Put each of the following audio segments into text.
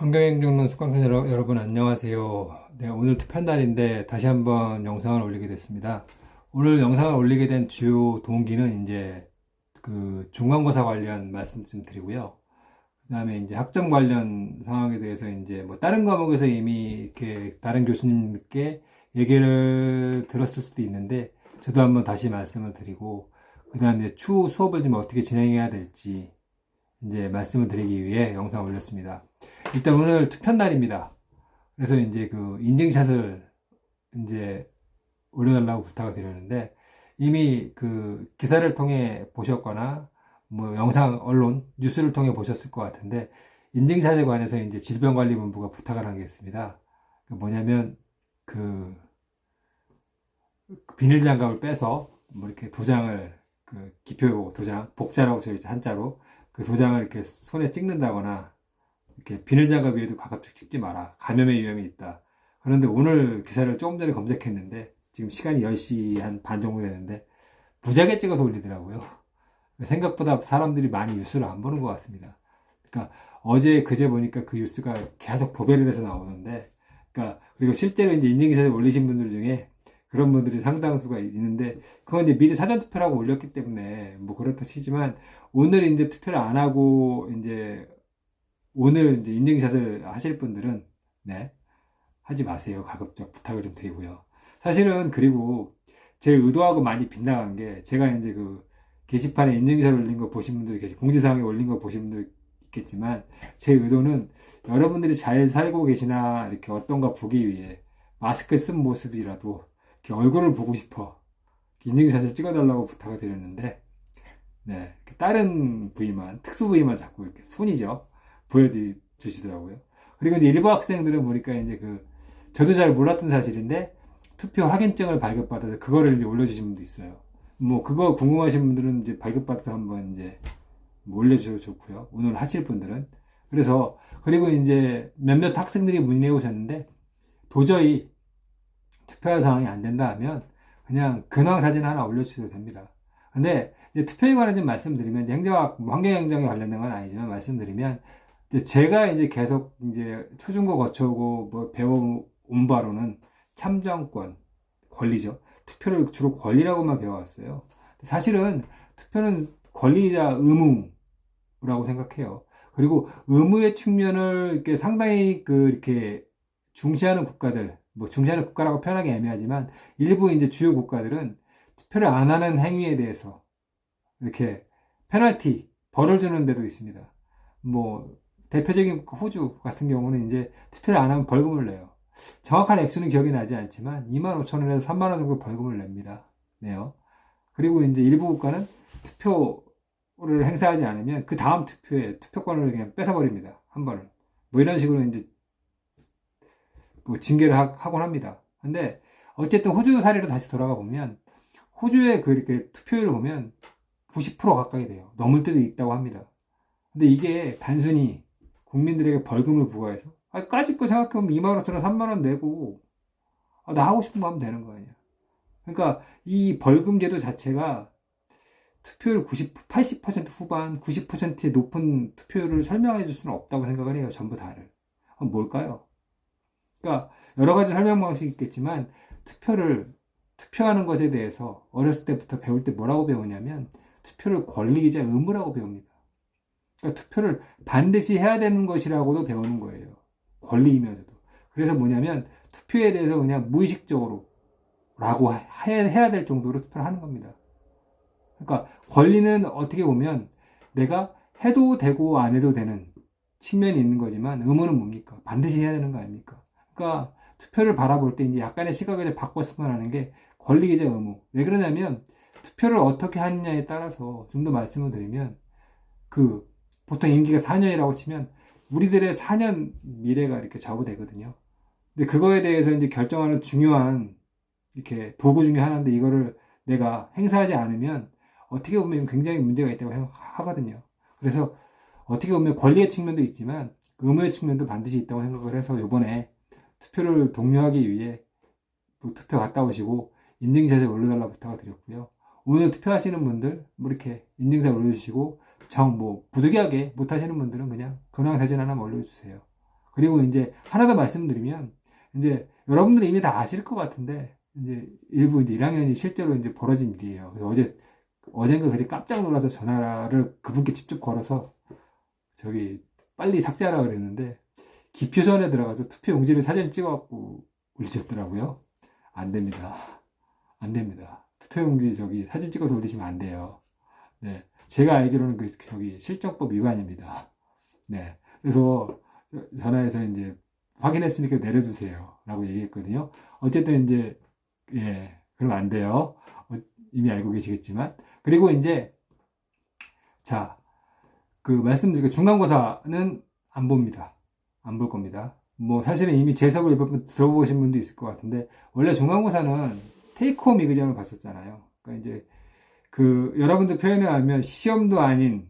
환경행정론 수강생 여러- 여러분 안녕하세요. 네, 오늘 투표한 날인데 다시 한번 영상을 올리게 됐습니다. 오늘 영상을 올리게 된 주요 동기는 이제 그 중간고사 관련 말씀 좀 드리고요. 그 다음에 이제 학점 관련 상황에 대해서 이제 뭐 다른 과목에서 이미 이렇게 다른 교수님께 얘기를 들었을 수도 있는데 저도 한번 다시 말씀을 드리고 그 다음에 추후 수업을 좀 어떻게 진행해야 될지 이제 말씀을 드리기 위해 영상 을 올렸습니다. 일단 오늘 투표 날입니다. 그래서 이제 그 인증샷을 이제 올려달라고 부탁을 드렸는데 이미 그 기사를 통해 보셨거나 뭐 영상 언론 뉴스를 통해 보셨을 것 같은데 인증샷에 관해서 이제 질병관리본부가 부탁을 한 게 있습니다. 그 뭐냐면 그 비닐 장갑을 빼서 뭐 이렇게 도장을 그 기표 도장 복자라고 써있죠 한자로 그 도장을 이렇게 손에 찍는다거나 이렇게 비닐 장갑 위에도 가깝게 찍지 마라. 감염의 위험이 있다. 그런데 오늘 기사를 조금 전에 검색했는데 지금 시간이 10시 한 반 정도 되는데 무지하게 찍어서 올리더라고요. 생각보다 사람들이 많이 뉴스를 안 보는 것 같습니다. 그러니까 어제 그제 보니까 그 뉴스가 계속 보배를 해서 나오는데 그러니까 그리고 실제로 이제 인증기사에 올리신 분들 중에 그런 분들이 상당수가 있는데 그건 이제 미리 사전 투표라고 올렸기 때문에 뭐 그렇다 치지만 오늘 이제 투표를 안 하고 이제 오늘 이제 인증샷을 하실 분들은 네 하지 마세요. 가급적 부탁을 좀 드리고요. 사실은 그리고 제 의도하고 많이 빗나간 게 제가 이제 그 게시판에 인증샷 올린 거 보신 분들 계시 공지사항에 올린 거 보신 분들 있겠지만 제 의도는 여러분들이 잘 살고 계시나 이렇게 어떤가 보기 위해 마스크 쓴 모습이라도 이렇게 얼굴을 보고 싶어 인증샷을 찍어달라고 부탁을 드렸는데 네 다른 부위만 특수 부위만 자꾸 이렇게 손이죠 보여주시더라고요. 그리고 이제 일부 학생들은 보니까 이제 그, 저도 잘 몰랐던 사실인데, 투표 확인증을 발급받아서 그거를 이제 올려주신 분도 있어요. 뭐, 그거 궁금하신 분들은 이제 발급받아서 한번 이제 뭐 올려주셔도 좋고요. 오늘 하실 분들은. 그래서, 그리고 이제 몇몇 학생들이 문의해 오셨는데, 도저히 투표할 상황이 안 된다 하면, 그냥 근황 사진 하나 올려주셔도 됩니다. 근데, 이제 투표에 관한 좀 말씀드리면, 행정학, 뭐 환경행정에 관련된 건 아니지만 말씀드리면, 이 제 제가 이제 계속 이제 초중고 거쳐오고 뭐 배워온 바로는 참정권, 권리죠. 투표를 주로 권리라고만 배워왔어요. 사실은 투표는 권리이자 의무라고 생각해요. 그리고 의무의 측면을 이렇게 상당히 그 이렇게 중시하는 국가들, 뭐 중시하는 국가라고 표현하기 애매하지만 일부 이제 주요 국가들은 투표를 안 하는 행위에 대해서 이렇게 페널티, 벌을 주는 데도 있습니다. 뭐 대표적인 호주 같은 경우는 이제 투표를 안 하면 벌금을 내요. 정확한 액수는 기억이 나지 않지만 2만 5천 원에서 3만 원 정도 벌금을 냅니다. 네요. 그리고 이제 일부 국가는 투표를 행사하지 않으면 그 다음 투표에 투표권을 그냥 뺏어버립니다. 한 번을. 뭐 이런 식으로 이제 뭐 징계를 하, 곤 합니다. 근데 어쨌든 호주 사례로 다시 돌아가 보면 호주의 그 이렇게 투표율을 보면 90% 가까이 돼요. 넘을 때도 있다고 합니다. 근데 이게 단순히 국민들에게 벌금을 부과해서 아 까짓 거 생각해보면 2만 5천 원, 3만 원 내고 아, 나 하고 싶은 거 하면 되는 거 아니야. 그러니까 이 벌금 제도 자체가 투표율 90, 80% 후반, 90%의 높은 투표율을 설명해 줄 수는 없다고 생각을 해요. 전부 다를. 뭘까요? 그러니까 여러 가지 설명 방식이 있겠지만 투표를 투표하는 것에 대해서 어렸을 때부터 배울 때 뭐라고 배우냐면 투표를 권리이자 의무라고 배웁니다. 그러니까 투표를 반드시 해야 되는 것이라고도 배우는 거예요. 권리이면서도. 그래서 뭐냐면 투표에 대해서 그냥 무의식적으로 라고 해야 될 정도로 투표를 하는 겁니다. 그러니까 권리는 어떻게 보면 내가 해도 되고 안 해도 되는 측면이 있는 거지만 의무는 뭡니까? 반드시 해야 되는 거 아닙니까? 그러니까 투표를 바라볼 때 이제 약간의 시각을 바꿨으면 하는 게 권리이자 의무. 왜 그러냐면 투표를 어떻게 하느냐에 따라서 좀 더 말씀을 드리면 그 보통 임기가 4년이라고 치면 우리들의 4년 미래가 이렇게 좌우되거든요. 근데 그거에 대해서 이제 결정하는 중요한 이렇게 도구 중에 하나인데 이거를 내가 행사하지 않으면 어떻게 보면 굉장히 문제가 있다고 생각하거든요. 그래서 어떻게 보면 권리의 측면도 있지만 의무의 측면도 반드시 있다고 생각을 해서 이번에 투표를 독려하기 위해 뭐 투표 갔다 오시고 인증샷에 올려달라 부탁을 드렸고요. 오늘 투표하시는 분들 뭐 이렇게 인증샷 올려주시고 정 뭐 부득이하게 못하시는 분들은 그냥 근황 사진 하나 올려주세요. 그리고 이제 하나 더 말씀드리면 이제 여러분들이 이미 다 아실 것 같은데 이제 일부 이제 1학년이 실제로 이제 벌어진 일이에요. 어제 어젠가 그제 깜짝 놀라서 전화를 그분께 직접 걸어서 저기 빨리 삭제하라 그랬는데 기표전에 들어가서 투표 용지를 사진 찍어갖고 올리셨더라고요. 안 됩니다. 안 됩니다. 투표 용지 저기 사진 찍어서 올리시면 안 돼요. 네. 제가 알기로는 그 저기 실정법 위반입니다. 네. 그래서 전화해서 이제 확인했으니까 내려주세요. 라고 얘기했거든요. 어쨌든 이제, 예, 그러면 안 돼요. 어, 이미 알고 계시겠지만. 그리고 이제, 자, 그 말씀드린 중간고사는 안 봅니다. 안 볼 겁니다. 뭐, 사실은 이미 재석을 들어보신 분도 있을 것 같은데, 원래 중간고사는 테이크홈 이그점을 봤었잖아요. 그러니까 이제, 그, 여러분들 표현에 하면 시험도 아닌,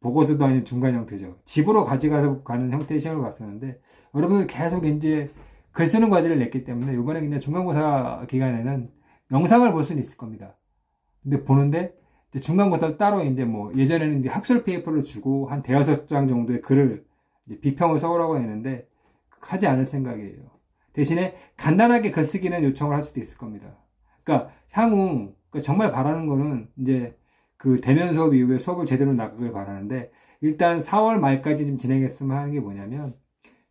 보고서도 아닌 중간 형태죠. 집으로 가져가서 가는 형태의 시험을 봤었는데, 여러분들 계속 이제 글 쓰는 과제를 냈기 때문에 이번에 그냥 중간고사 기간에는 영상을 볼 수는 있을 겁니다. 근데 보는데 중간고사를 따로 이제 뭐 예전에는 이제 학술 페이퍼를 주고 한 대여섯 장 정도의 글을 비평을 써오라고 했는데 하지 않을 생각이에요. 대신에 간단하게 글쓰기는 요청을 할 수도 있을 겁니다. 그러니까 향후 그러니까 정말 바라는 거는 이제 그 대면 수업 이후에 수업을 제대로 나가길 바라는데 일단 4월 말까지 좀 진행했으면 하는 게 뭐냐면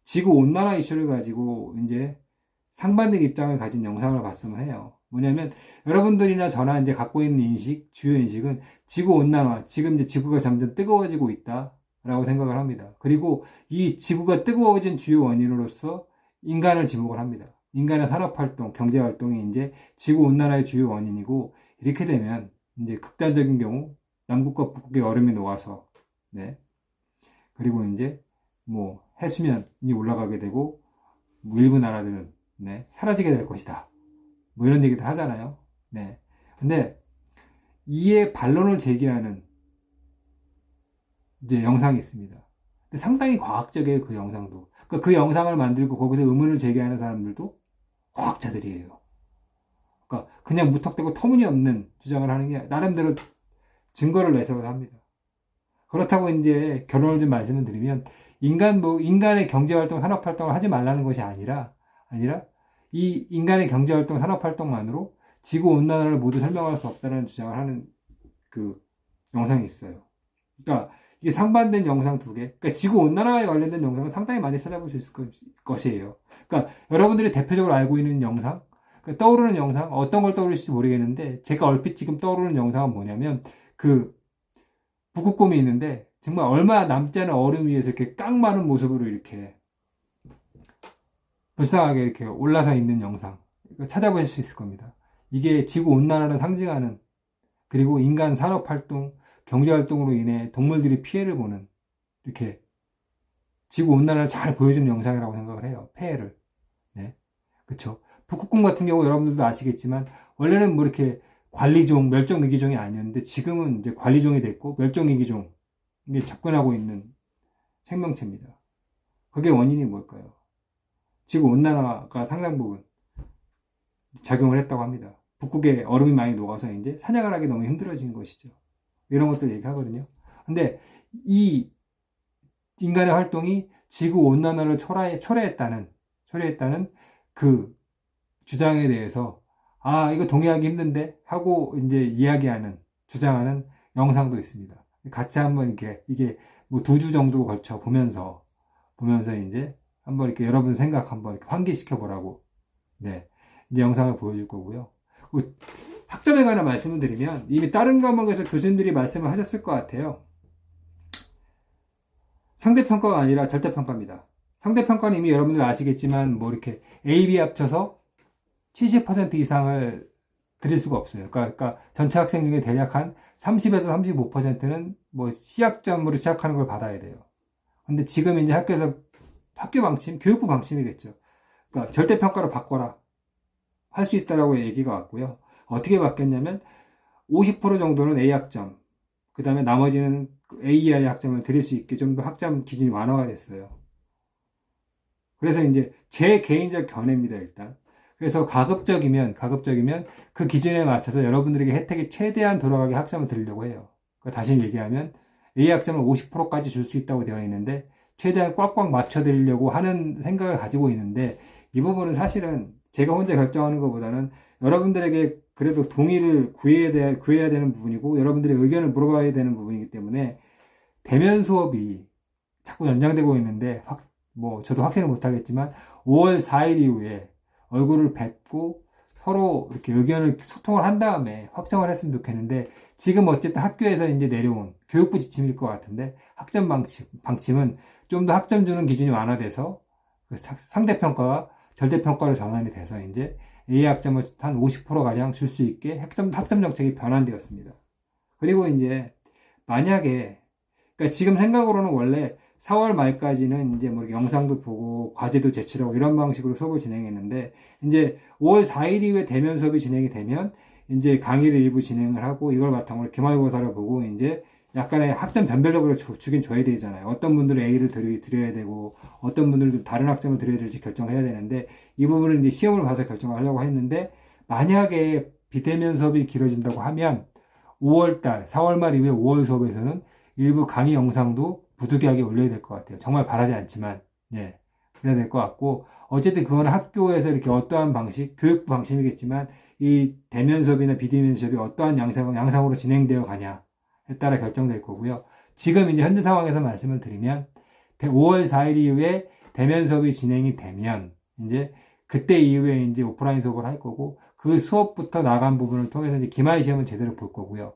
지구 온난화 이슈를 가지고 이제 상반된 입장을 가진 영상을 봤으면 해요. 뭐냐면 여러분들이나 저나 이제 갖고 있는 인식, 주요 인식은 지구 온난화, 지금 이제 지구가 점점 뜨거워지고 있다라고 생각을 합니다. 그리고 이 지구가 뜨거워진 주요 원인으로서 인간을 지목을 합니다. 인간의 산업 활동, 경제 활동이 이제 지구 온난화의 주요 원인이고 이렇게 되면 이제 극단적인 경우 남극과 북극의 얼음이 녹아서 네 그리고 이제 뭐 해수면이 올라가게 되고 뭐 일부 나라들은 네, 사라지게 될 것이다. 뭐 이런 얘기들 하잖아요. 네. 근데 이에 반론을 제기하는 이제 영상이 있습니다. 근데 상당히 과학적이에요, 그 영상도. 그러니까 그 영상을 만들고 거기서 의문을 제기하는 사람들도 과학자들이에요. 그러니까 그냥 무턱대고 터무니없는 주장을 하는 게 나름대로 증거를 내세워서 합니다. 그렇다고 이제 결론을 좀 말씀을 드리면 인간 뭐 인간의 경제 활동, 산업 활동을 하지 말라는 것이 아니라 아니라 이 인간의 경제 활동, 산업 활동만으로 지구 온난화를 모두 설명할 수 없다는 주장을 하는 그 영상이 있어요. 그러니까 이게 상반된 영상 두 개. 그러니까 지구 온난화에 관련된 영상을 상당히 많이 찾아볼 수 있을 것이에요. 그러니까 여러분들이 대표적으로 알고 있는 영상, 그러니까 떠오르는 영상, 어떤 걸 떠올릴지 모르겠는데 제가 얼핏 지금 떠오르는 영상은 뭐냐면 그 북극곰이 있는데 정말 얼마 남지 않은 얼음 위에서 이렇게 깡마른 모습으로 이렇게 불쌍하게 이렇게 올라서 있는 영상 찾아보실 수 있을 겁니다. 이게 지구 온난화를 상징하는 그리고 인간 산업 활동, 경제 활동으로 인해 동물들이 피해를 보는 이렇게 지구 온난화를 잘 보여주는 영상이라고 생각을 해요. 폐해를. 네. 그쵸. 북극곰 같은 경우 여러분들도 아시겠지만 원래는 뭐 이렇게 관리종, 멸종위기종이 아니었는데 지금은 이제 관리종이 됐고 멸종위기종 접근하고 있는 생명체입니다. 그게 원인이 뭘까요? 지구 온난화가 상당 부분 작용을 했다고 합니다. 북극에 얼음이 많이 녹아서 이제 사냥을 하기 너무 힘들어진 것이죠. 이런 것들 얘기하거든요. 근데 이 인간의 활동이 지구 온난화를 초래해, 초래했다는, 초래했다는 그 주장에 대해서 아, 이거 동의하기 힘든데 하고 이제 이야기하는, 주장하는 영상도 있습니다. 같이 한번 이렇게 이게 뭐 두 주 정도 걸쳐 보면서 보면서 이제 한번 이렇게 여러분 생각 한번 이렇게 환기시켜 보라고 네 이제 영상을 보여줄 거고요. 그 학점에 관한 말씀을 드리면 이미 다른 과목에서 교수님들이 말씀을 하셨을 것 같아요. 상대평가가 아니라 절대평가입니다. 상대평가는 이미 여러분들 아시겠지만 뭐 이렇게 A, B 합쳐서 70% 이상을 드릴 수가 없어요. 그러니까, 그러니까 전체 학생 중에 대략 한 30에서 35%는 뭐 시작점으로 시작하는 걸 받아야 돼요. 근데 지금 이제 학교에서 학교 방침, 교육부 방침이겠죠. 그러니까 절대 평가로 바꿔라. 할 수 있다라고 얘기가 왔고요. 어떻게 바뀌었냐면 50% 정도는 A 학점, 그 다음에 나머지는 A 이하의 학점을 드릴 수 있게 좀 더 학점 기준이 완화가 됐어요. 그래서 이제 제 개인적 견해입니다, 일단. 그래서 가급적이면 가급적이면 그 기준에 맞춰서 여러분들에게 혜택이 최대한 돌아가게 학점을 드리려고 해요. 그러니까 다시 얘기하면 A 학점을 50%까지 줄 수 있다고 되어 있는데 최대한 꽉꽉 맞춰 드리려고 하는 생각을 가지고 있는데 이 부분은 사실은 제가 혼자 결정하는 것보다는 여러분들에게 그래도 동의를 구해야, 돼, 구해야 되는 부분이고 여러분들의 의견을 물어봐야 되는 부분이기 때문에 대면 수업이 자꾸 연장되고 있는데 확, 뭐 저도 확신을 못하겠지만 5월 4일 이후에 얼굴을 뵙고 서로 이렇게 의견을 소통을 한 다음에 확정을 했으면 좋겠는데 지금 어쨌든 학교에서 이제 내려온 교육부 지침일 것 같은데 학점 방침, 방침은 좀 더 학점 주는 기준이 완화돼서 그 상대평가가 절대평가로 전환이 돼서 이제 A 학점을 한 50%가량 줄 수 있게 학점, 학점 정책이 변환되었습니다. 그리고 이제 만약에 그러니까 지금 생각으로는 원래 4월 말까지는 이제 뭐 영상도 보고 과제도 제출하고 이런 방식으로 수업을 진행했는데 이제 5월 4일 이후에 대면 수업이 진행이 되면 이제 강의를 일부 진행을 하고 이걸 바탕으로 기말고사를 보고 이제 약간의 학점 변별력으로 주, 주긴 줘야 되잖아요. 어떤 분들은 A를 드리, 드려야 되고 어떤 분들은 다른 학점을 드려야 될지 결정을 해야 되는데 이 부분은 이제 시험을 봐서 결정을 하려고 했는데 만약에 비대면 수업이 길어진다고 하면 5월달, 4월 말 이후에 5월 수업에서는 일부 강의 영상도 부득이하게 올려야 될 것 같아요. 정말 바라지 않지만, 예. 그래야 될 것 같고, 어쨌든 그건 학교에서 이렇게 어떠한 방식, 교육부 방식이겠지만, 이 대면 수업이나 비대면 수업이 어떠한 양상, 양상으로 진행되어 가냐에 따라 결정될 거고요. 지금 이제 현재 상황에서 말씀을 드리면, 5월 4일 이후에 대면 수업이 진행이 되면, 이제 그때 이후에 이제 오프라인 수업을 할 거고, 그 수업부터 나간 부분을 통해서 이제 기말 시험을 제대로 볼 거고요.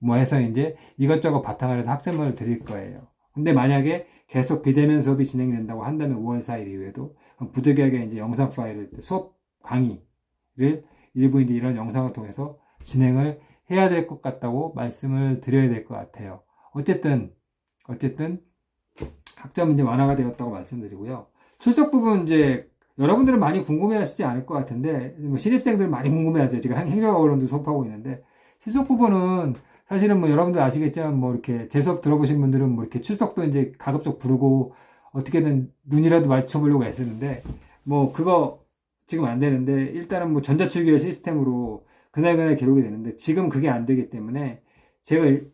뭐 해서 이제 이것저것 바탕을 해서 학점을 드릴 거예요. 근데 만약에 계속 비대면 수업이 진행된다고 한다면 5월 4일 이후에도 부득이하게 이제 영상 파일을 수업 강의를 일부 이제 이런 영상을 통해서 진행을 해야 될 것 같다고 말씀을 드려야 될 것 같아요. 어쨌든 어쨌든 학점 문제 완화가 되었다고 말씀드리고요. 출석 부분 이제 여러분들은 많이 궁금해하시지 않을 것 같은데 뭐 신입생들 많이 궁금해하세요. 지금 행정학 원론도 수업하고 있는데 출석 부분은 사실은 뭐 여러분들 아시겠지만 뭐 이렇게 제 수업 들어보신 분들은 뭐 이렇게 출석도 이제 가급적 부르고 어떻게든 눈이라도 맞춰보려고 애쓰는데 뭐 그거 지금 안 되는데 일단은 뭐 전자출결 시스템으로 그날그날 기록이 되는데 지금 그게 안 되기 때문에 제가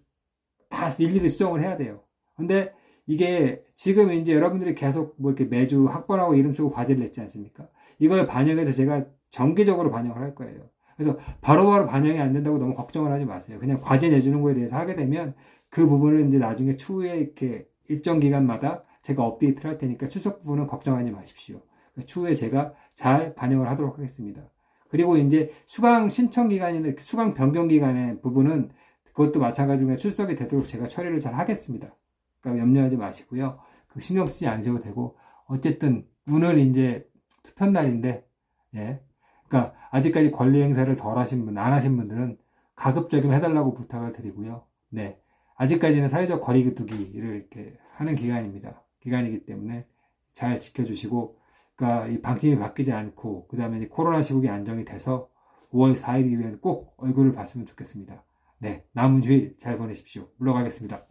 다 일일이 수정을 해야 돼요. 근데 이게 지금 이제 여러분들이 계속 뭐 이렇게 매주 학번하고 이름 쓰고 과제를 냈지 않습니까? 이걸 반영해서 제가 정기적으로 반영을 할 거예요. 그래서 바로 바로 반영이 안 된다고 너무 걱정을 하지 마세요. 그냥 과제 내주는 거에 대해서 하게 되면 그 부분을 이제 나중에 추후에 이렇게 일정 기간마다 제가 업데이트를 할 테니까 출석 부분은 걱정하지 마십시오. 추후에 제가 잘 반영을 하도록 하겠습니다. 그리고 이제 수강 신청 기간이나 수강 변경 기간의 부분은 그것도 마찬가지로 출석이 되도록 제가 처리를 잘 하겠습니다. 그러니까 염려하지 마시고요. 그 신경 쓰지 않으셔도 되고 어쨌든 오늘 이제 투표 날인데 예. 그러니까 아직까지 권리 행사를 덜 하신 분, 안 하신 분들은 가급적이면 해달라고 부탁을 드리고요. 네. 아직까지는 사회적 거리 두기를 이렇게 하는 기간입니다. 기간이기 때문에 잘 지켜주시고, 그러니까 이 방침이 바뀌지 않고, 그 다음에 코로나 시국이 안정이 돼서 5월 4일 이후에는 꼭 얼굴을 봤으면 좋겠습니다. 네. 남은 주일 잘 보내십시오. 물러가겠습니다.